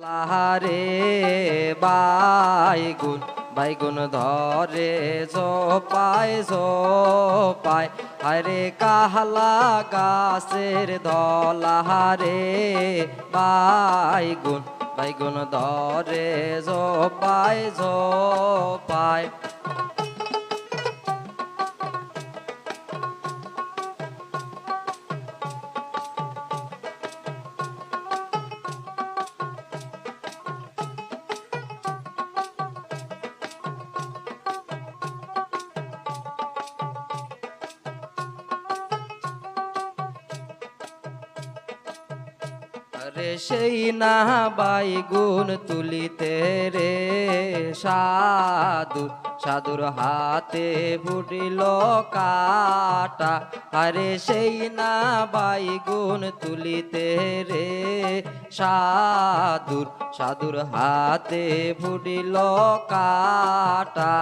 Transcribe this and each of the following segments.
লাহারে বাইগুন বাইগুন ধরে পায় পায় হরে কাহলা গাছের ধলাহারে বাইগুন বাইগুন ধরে পায় পায় আরে সেই না বাইগুন তুলিতে রে। সাধু, সাধুর হাতে ফুটিল কাটা। আরে সেই না বাইগুন তুলিতে রে। সাধুর সাধুর হাতে ফুটিল কাটা।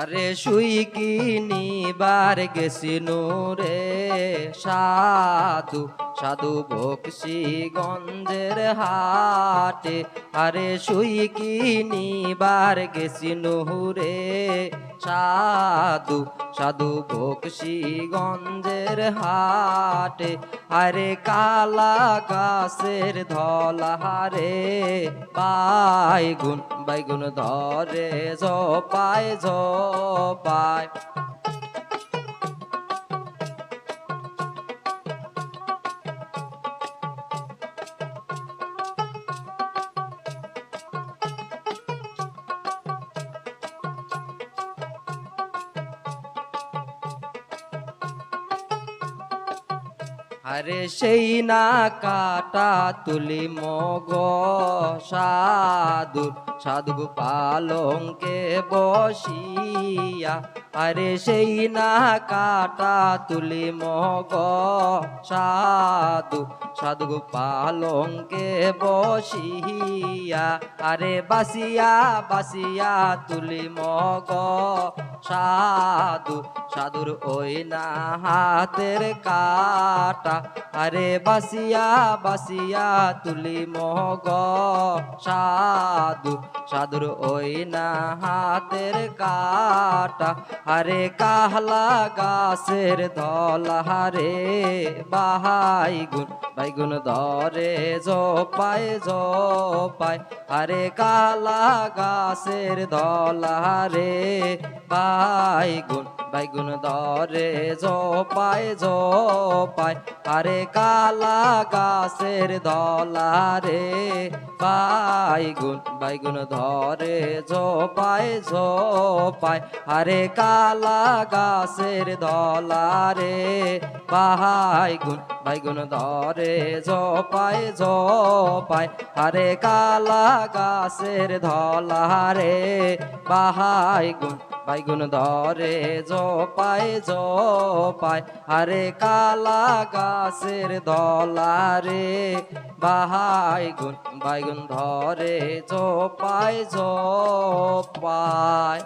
আরে শুই কিনি বার গেছি রে। সাধু সাধু বকসি গঞ্জের হাটে। আরে শুই কিনি বার গেছি রে। সাধু সাধু বকশি গঞ্জের হাটে। আরে কালা গাছের ধলাহারে বাইগুন বাইগুন ধরে পায় পায় আরে সেই না কাটা তুলি মগ সাধু সাধু পালঙ্কে বসিয়া। আরে সেই না কাটা তুলি মগ সাধু সাধু পালঙ্কে বসিয়া। আরে বাসিয়া বাসিয়া তুলি মগ সাধু, সাধুর ওই না হাতের কাটা। আরে বাসিয়া বাসিয়া তুলি মগ সাধু, সাধুর ওই না হাতের কাটা। আরে কাহলা গাছের ধলাহারে বাহাইগুন বাইগুন ধরে জপায় জপায় আরে কালা গাছের ধলাহারে বাইগুন বাইগুন ধরে জপায় জপায়। আরে কালা গাছের ধলারে বাইগুন বাইগুন ধরে জপায় জপায়। আরে কালা গাছের ধলারে বাইগুন বাইগুন ধরে জপায় জপায়। আরে কালা গাছের ধলারে বাহাইগুন বাইগুন ধরে জপায় জপায়। আরে কালা গাছের দলারে বাহাইগুন বাইগুন ধরে জপায় জপায়।